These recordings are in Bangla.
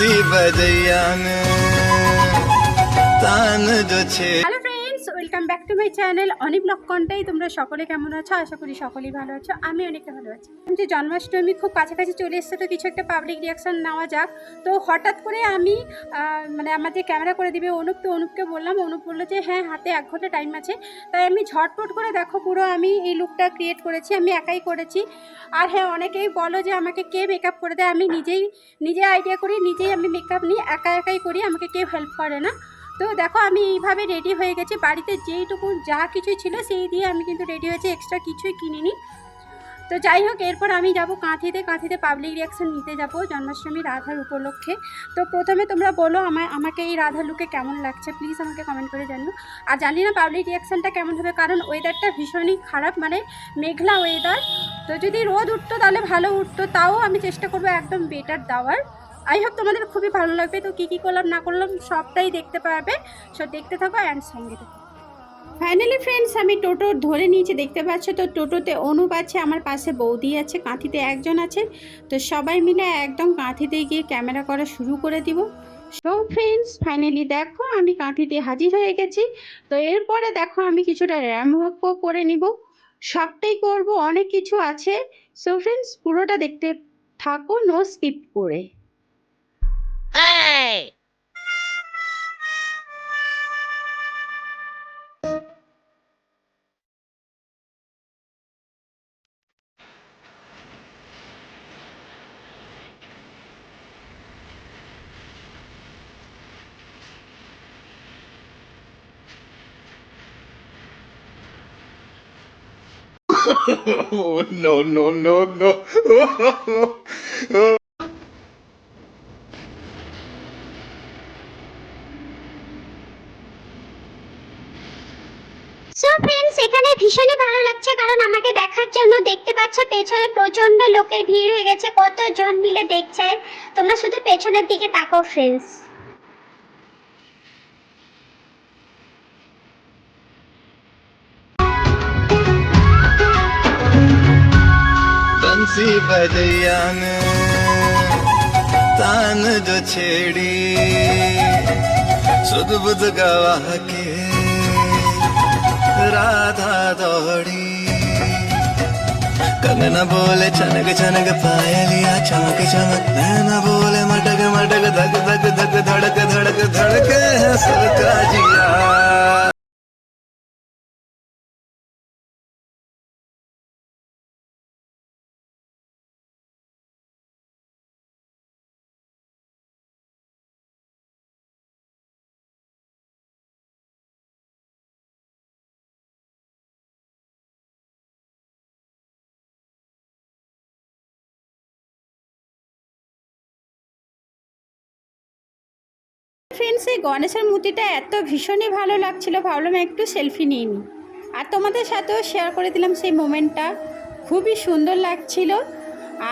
નસીબ જૈયાને તાન જો છે welcome back to my channel অনেক ব্লগ কন্টাই তোমরা সকলে কেমন আছো? আশা করি সকলেই ভালো আছো। আমি অনেকটা ভালো আছি। যে জন্মাষ্টমী খুব কাছাকাছি চলে এসছে, তো কিছু একটা পাবলিক রিয়াকশন নেওয়া যাক। তো হঠাৎ করে আমি মানে আমার যে ক্যামেরা করে দিবে অনুপ, তো অনুপকে বললাম, অনুপ বলল যে হ্যাঁ হাতে এক ঘণ্টা টাইম আছে। তাই আমি ঝটপট করে দেখো, পুরো আমি এই লুকটা ক্রিয়েট করেছি, আমি একাই করেছি। আর হ্যাঁ অনেকেই বলো যে, আমাকে কে মেকআপ করে দেয়? আমি নিজেই, নিজে আইডিয়া করি, নিজেই আমি মেকআপ নিই, একা একাই করি, আমাকে কেউ হেল্প করে না। তো দেখো আমি এইভাবে রেডি হয়ে গেছি। বাড়িতে যেইটুকু যা কিছু ছিল সেই দিয়ে আমি কিন্তু রেডি হয়েছি। এক্সট্রা কিছুই কিনিনি। তো যাই হোক, এরপর আমি যাব কাঁথিতে। কাঁথিতে পাবলিক রিয়াকশন নিতে যাব জন্মাষ্টমী রাধার উপলক্ষে। তো প্রথমে তোমরা বলো আমায়, আমাকে এই রাধা লুকে কেমন লাগছে? প্লিজ আমাকে কমেন্ট করে জানো আর জানি না পাবলিক রিয়াকশানটা কেমন হবে, কারণ ওয়েদারটা ভীষণই খারাপ মানে মেঘলা ওয়েদার তো যদি রোদ উঠতো তাহলে ভালো উঠতো, তাও আমি চেষ্টা করব একদম বেটার দেওয়ার। আই হোপ তোমাদের খুবই ভালো লাগবে। তো কী কী করলাম, না করলাম, সবটাই দেখতে পারবে। সো দেখতে থাকো অ্যান্ড সঙ্গে থাকো। ফাইনালি ফ্রেন্ডস আমি টোটো ধরে নিয়েছি, দেখতে পাচ্ছ তো, টোটোতে অনুপ আছে, আমার পাশে বৌদি আছে, কাঁথিতে একজন আছে। তো সবাই মিলে একদম কাঁথিতে গিয়ে ক্যামেরা করা শুরু করে দিব। সো ফ্রেন্ডস ফাইনালি দেখো, আমি কাঁথিতে হাজির হয়ে গেছি। তো এরপরে দেখো, আমি কিছুটা র্যাম ওয়ার্কও করে নিব। সবটাই করব, অনেক কিছু আছে। সো ফ্রেন্ডস পুরোটা দেখতে থাকো নো স্কিপ করে। Oh, no, no, no, no. So friends এখানে ভীষণই ভালো লাগছে কারণ আমাকে দেখার জন্য দেখতে পাচ্ছ পেছনে প্রচন্ড লোকের ভিড় হয়ে গেছে কতজন মিলে দেখছে তোমরা শুধু পেছনের দিকে তাকাও ফ্রেন্ডস बंसी बजैया ने तान जो छेड़ी सुध बुध गवाह के राधा दौड़ी। कंगना बोले चनक चनक पायलिया, चमक चमक। नैना बोले मटक मटक धक धक धक धड़क धड़क धड़क है जिया। ফ্রেন্ডস এই গণেশের মূর্তিটা এত ভীষণই ভালো লাগছিল ভাবলাম একটু সেলফি নিয়ে নিই আর তোমাদের সাথেও শেয়ার করে দিলাম সেই মোমেন্টটা খুবই সুন্দর লাগছিল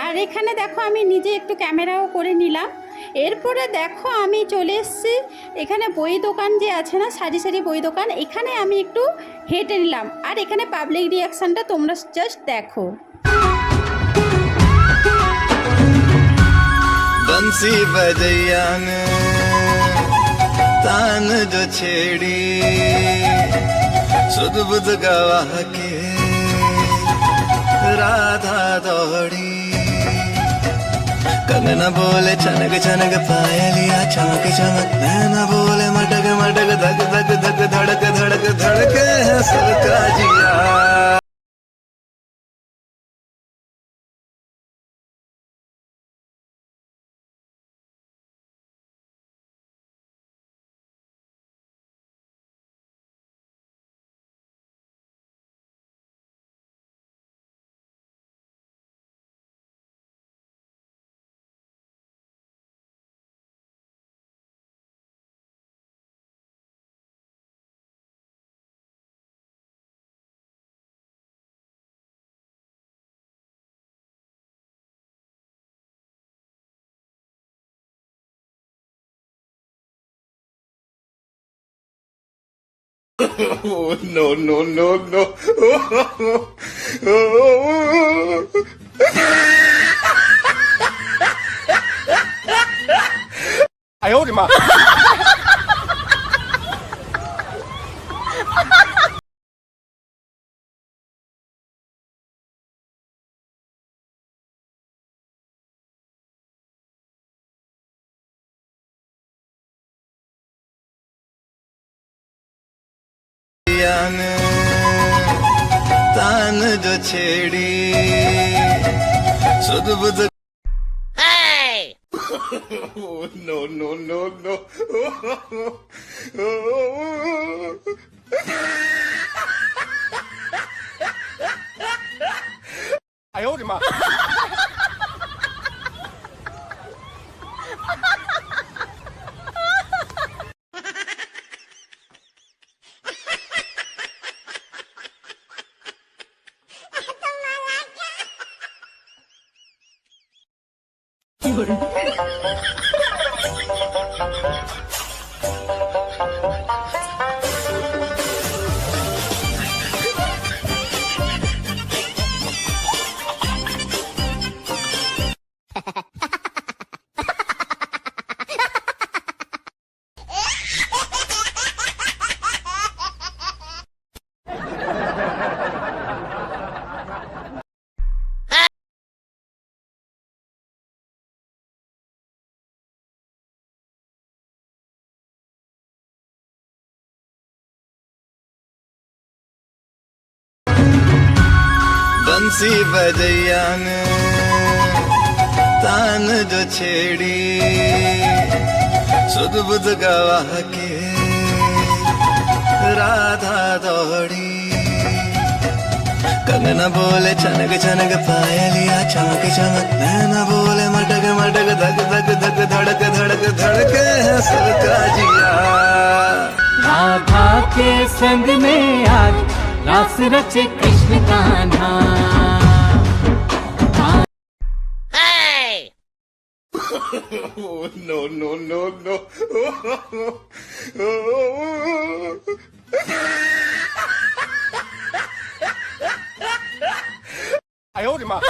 আর এখানে দেখো আমি নিজে একটু ক্যামেরাও করে নিলাম এরপরে দেখো আমি চলে এসেছি এখানে বই দোকান যে আছে না সারি সারি বই দোকান এখানে আমি একটু হেঁটে নিলাম আর এখানে পাবলিক রিয়াকশানটা তোমরা জাস্ট দেখো बंसी बजैया ने तान जो छेड़ी, सुध बुध गवाह के, राधा दौड़ी। कंगना बोले छनक छनक पायलिया चमक चमक नैना बोले मटक मटक धक धक धक धड़क धड़क, धड़के है जिया। oh, no, no, no, no. Oh, oh, oh. 哎呦我的妈！ने तान जो छेड़ी सुध बुध no no no no बंसी बजैया ने, तान जो छेड़ी सुध बुध गवाह के, राधा दौड़ी। कंगना बोले चनक चनक पायलिया चमक चमक नैना बोले, मटक मटक धक धक धक धड़क धड़क, धड़के सबका जिया। राधा के संग में आज रास रचे Krishna Kanha no, no, no, no. Oh, oh, oh, 哎呦我的妈！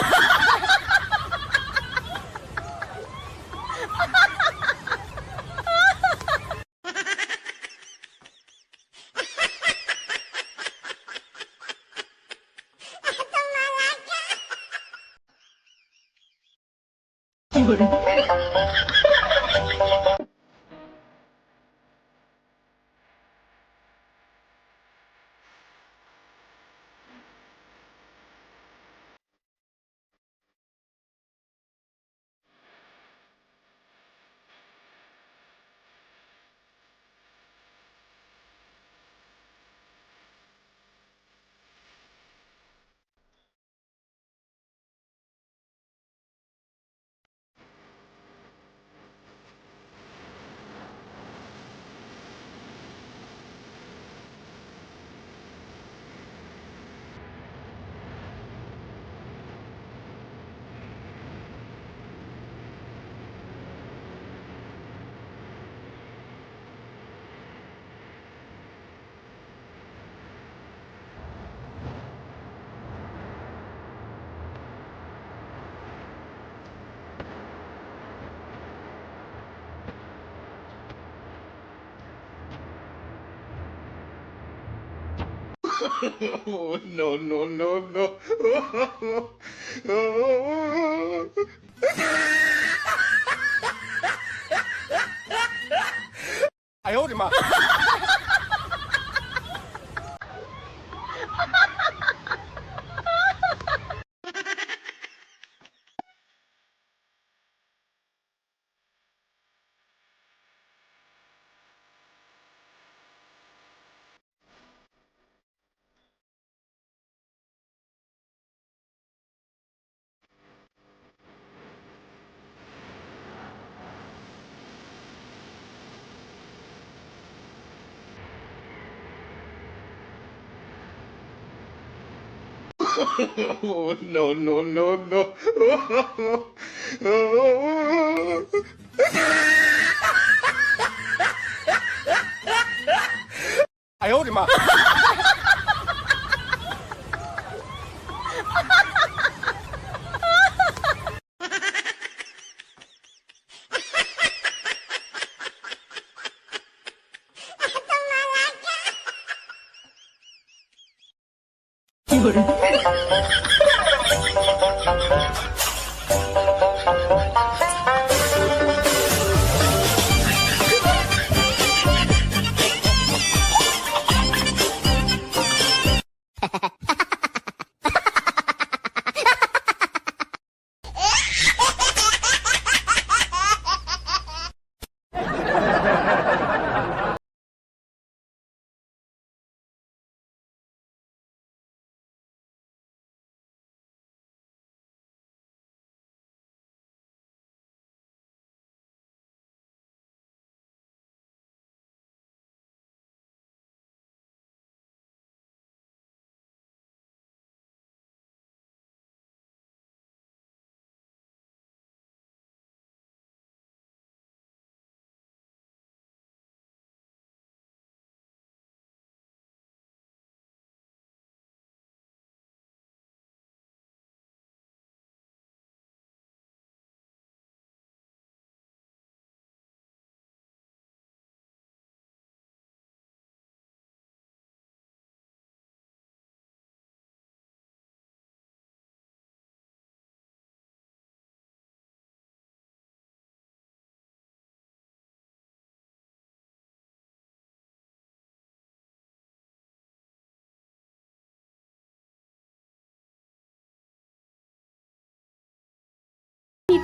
oh, no, no, no, no. Oh, oh, I hold him up. 哎呦我的妈！一个人。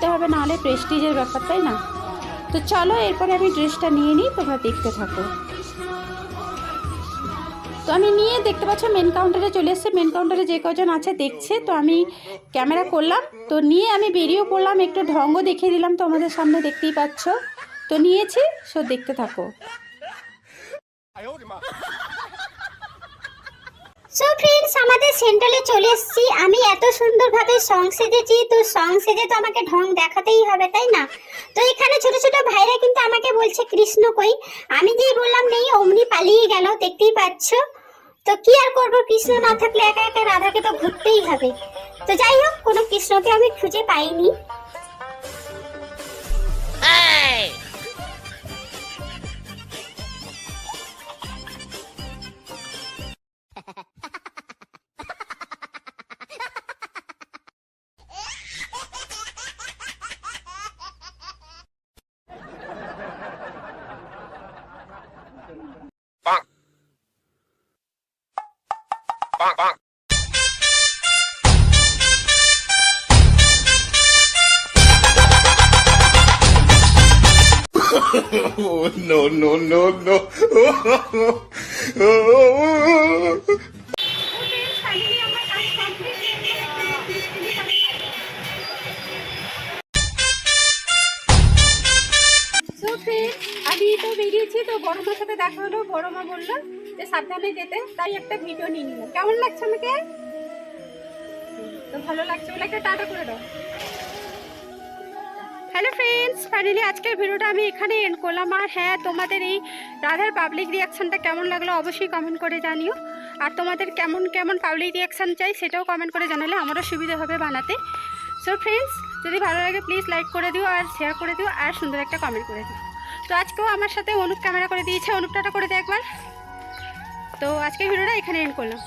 করতে হবে, নাহলে প্রেস্টিজের ব্যাপার, তাই না? তো চলো, এরপরে আমি ড্রেসটা নিয়ে নিই, তোমরা দেখতে থাকো। তো আমি নিয়ে দেখতে পাচ্ছ মেন কাউন্টারে চলে এসেছে। মেন কাউন্টারে যে কজন আছে, দেখছে। তো আমি ক্যামেরা করলাম। তো নিয়ে আমি বেরিয়েও পড়লাম, একটু ঢঙ্গ দেখিয়ে দিলাম তোমাদের সামনে দেখতেই পাচ্ছ। তো নিয়েছি, সো দেখতে থাকো। সো ফ্রেন্ডস আমাদের সেন্টারে চলে এসেছি। আমি এত সুন্দরভাবে সং সেজেছি, তো সং সেজে তো আমাকে ঢং দেখাতেই হবে, তাই না? তো এখানে ছোট ছোট ভাইরা কিন্তু আমাকে বলছে, কৃষ্ণ কই? আমি যেই বললাম, নেই, অমনি পালিয়ে গেল, দেখতেই পাচ্ছ? তো কি আর করব? কৃষ্ণ না থাকলে একা একা রাধাকে তো ঘুরতেই হবে। তো যাই হোক, কোনো কৃষ্ণকে আমি খুঁজে পাইনি। No, no, no, no. আমি তো বেরিয়েছি তো সাথে দেখা হলো। বড় মা বলল যে সাবধানে যেতে তাই একটা ভিডিও নিয়ে কেমন লাগছে আমাকে? তো ভালো লাগছে বলে একটা টাটা করে দাও। হ্যালো ফ্রেন্ডস ফাইনালি আজকের ভিডিওটা আমি এখানে এন্ড করলাম। আর হ্যাঁ তোমাদের এই রাধার পাবলিক রিয়াকশানটা কেমন লাগল অবশ্যই কমেন্ট করে জানিও। আর তোমাদের কেমন কেমন পাবলিক রিয়াকশান চাই সেটাও কমেন্ট করে জানালে আমারও সুবিধা হবে বানাতে। সো ফ্রেন্ডস যদি ভালো লাগে প্লিজ লাইক করে দিও আর শেয়ার করে দিও আর সুন্দর একটা কমেন্ট করে দিও। তো আজকেও আমার সাথে অনুপ ক্যামেরা করে দিয়েছে। অনুপটাটা করে দিও একবার। তো আজকের ভিডিওটা এখানে এন্ড করলাম।